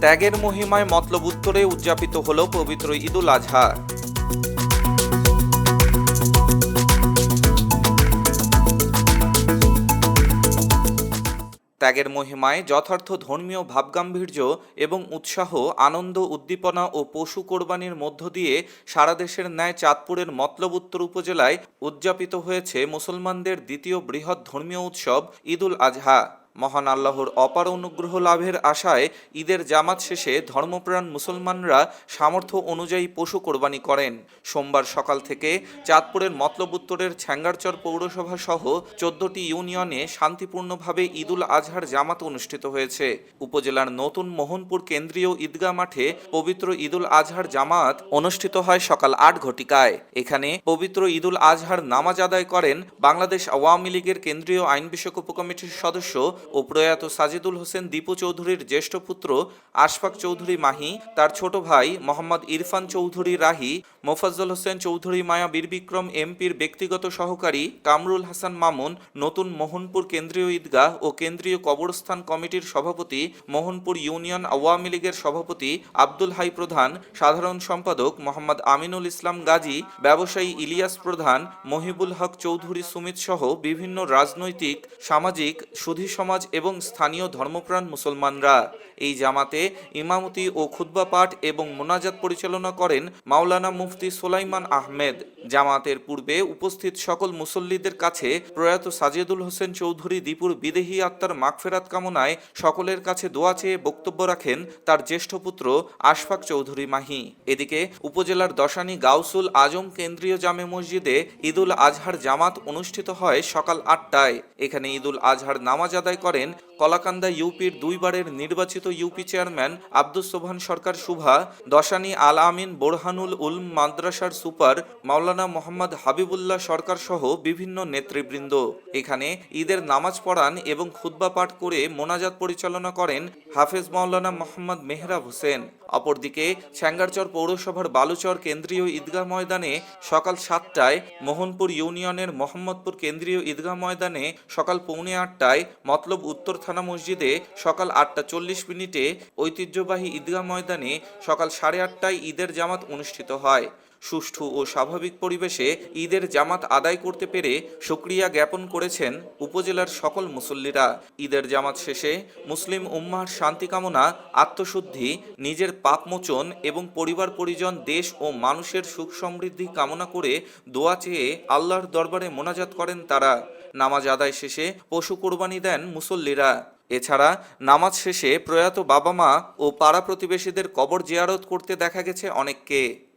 ত্যাগের মহিমায় মতলব উত্তরে উদযাপিত হল পবিত্র ঈদুল আজহা। ত্যাগের মহিমায় যথার্থ ধর্মীয় ভাবগাম্ভীর্য এবং উৎসাহ, আনন্দ, উদ্দীপনা ও পশু কোরবানির মধ্য দিয়ে সারা দেশের ন্যায় চাঁদপুরের মতলব উত্তর উপজেলায় উদযাপিত হয়েছে মুসলমানদের দ্বিতীয় বৃহৎ ধর্মীয় উৎসব ঈদুল আজহা। মহান আল্লাহর অপার অনুগ্রহ লাভের আশায় ঈদের জামাত শেষে ধর্মপ্রাণ মুসলমানরা সামর্থ্য অনুযায়ী পশু কোরবানি করেন। সোমবার সকাল থেকে চাঁদপুরের মতলব উত্তরের ছ্যাঙ্গারচর পৌরসভা সহ চোদ্দটি ইউনিয়নে শান্তিপূর্ণভাবে ঈদুল আজহার জামাত অনুষ্ঠিত হয়েছে। উপজেলার নতুন মোহনপুর কেন্দ্রীয় ঈদগাহ মাঠে পবিত্র ঈদুল আজহার জামাত অনুষ্ঠিত হয় সকাল আট ঘটিকায়। এখানে পবিত্র ঈদুল আজহার নামাজ আদায় করেন বাংলাদেশ আওয়ামী লীগের কেন্দ্রীয় আইন বিষয়ক উপকমিটির সদস্য ও প্রয়াত সাজিদুল হোসেন দীপু চৌধুরীর জ্যেষ্ঠ পুত্র আশফাক চৌধুরী মাহি, তার ছোট ভাই মোহাম্মদ ইরফান চৌধুরী রাহি, মোফাজ্জল হোসেন চৌধুরী মায়া বীরবিক্রম এমপির ব্যক্তিগত সহকারী কামরুল হাসান মামুন, নতুন মোহনপুর কেন্দ্রীয় ঈদগাহ ও কেন্দ্রীয় কবরস্থান কমিটির সভাপতি, মোহনপুর ইউনিয়ন আওয়ামী লীগের সভাপতি আব্দুল হাই প্রধান, সাধারণ সম্পাদক মোহাম্মদ আমিনুল ইসলাম গাজী, ব্যবসায়ী ইলিয়াস প্রধান, মহিবুল হক চৌধুরী সুমিত সহ বিভিন্ন রাজনৈতিক, সামাজিক, সুধী সমাজ এবং স্থানীয় ধর্মপ্রাণ মুসলমানরা। এই জামাতে ইমামতি ও খুতবা পাঠ এবং মোনাজাত পরিচালনা করেন মাওলানা মুফতি সোলাইমান আহমেদ। জামাতের পূর্বে উপস্থিত সকল মুসল্লিদের কাছে প্রয়াত সাজেদুল হোসেন চৌধুরী দীপুর বিদেহী আত্মার মাগফেরাত কামনায় সকলের কাছে দোয়া চেয়ে বক্তব্য রাখেন তার জ্যেষ্ঠ পুত্র আশফাক চৌধুরী মাহি। এদিকে উপজেলার দশানী গাউসুল আজম কেন্দ্রীয় জামে মসজিদে ঈদুল আজহার জামাত অনুষ্ঠিত হয় সকাল আটটায়। এখানে ঈদুল আজহার নামাজ আদায় করেন কলাকান্দা ইউপির দুইবারের নির্বাচিত ইউপি চেয়ারম্যান আব্দুস সোবহান সরকার শুভা দশানী আল আমিন বোরহানুল উলম মাদ্রাসার সুপার মাওলানা মোহাম্মদ হাবিবুল্লাহ সরকার সহ বিভিন্ন নেতৃবৃন্দ। এখানে ঈদের নামাজ পড়ান এবং খুতবা পাঠ করে মোনাজাত পরিচালনা করেন হাফেজ মাওলানা মোহাম্মদ মেহরাব হোসেন। অপরদিকে ছ্যাঙ্গারচর পৌরসভার বালুচর কেন্দ্রীয় ঈদগাহ ময়দানে সকাল সাতটায় মোহনপুর ইউনিয়নের মোহাম্মদপুর কেন্দ্রীয় ঈদগাহ ময়দানে সকাল পৌনে আটটায় মতলব উত্তর থানা মসজিদে সকাল আটটা চল্লিশ মিনিটে ঐতিহ্যবাহী ঈদগাহ ময়দানে সকাল সাড়ে আটটায় ঈদের জামাত অনুষ্ঠিত হয়। সুষ্ঠু ও স্বাভাবিক পরিবেশে ঈদের জামাত আদায় করতে পেরে সুক্রিয়া জ্ঞাপন করেছেন উপজেলার সকল মুসল্লিরা। ঈদের জামাত শেষে মুসলিম উম্মার শান্তি কামনা, আত্মশুদ্ধি, নিজের পাপমোচন এবং পরিবার পরিজন, দেশ ও মানুষের সুখ সমৃদ্ধি কামনা করে দোয়া চেয়ে আল্লাহর দরবারে মোনাজাত করেন তারা। নামাজ আদায় শেষে পশু কোরবানি দেন মুসল্লিরা। এছাড়া নামাজ শেষে প্রয়াত বাবা মা ও পাড়া প্রতিবেশীদের কবর জিয়ারত করতে দেখা গেছে অনেককে।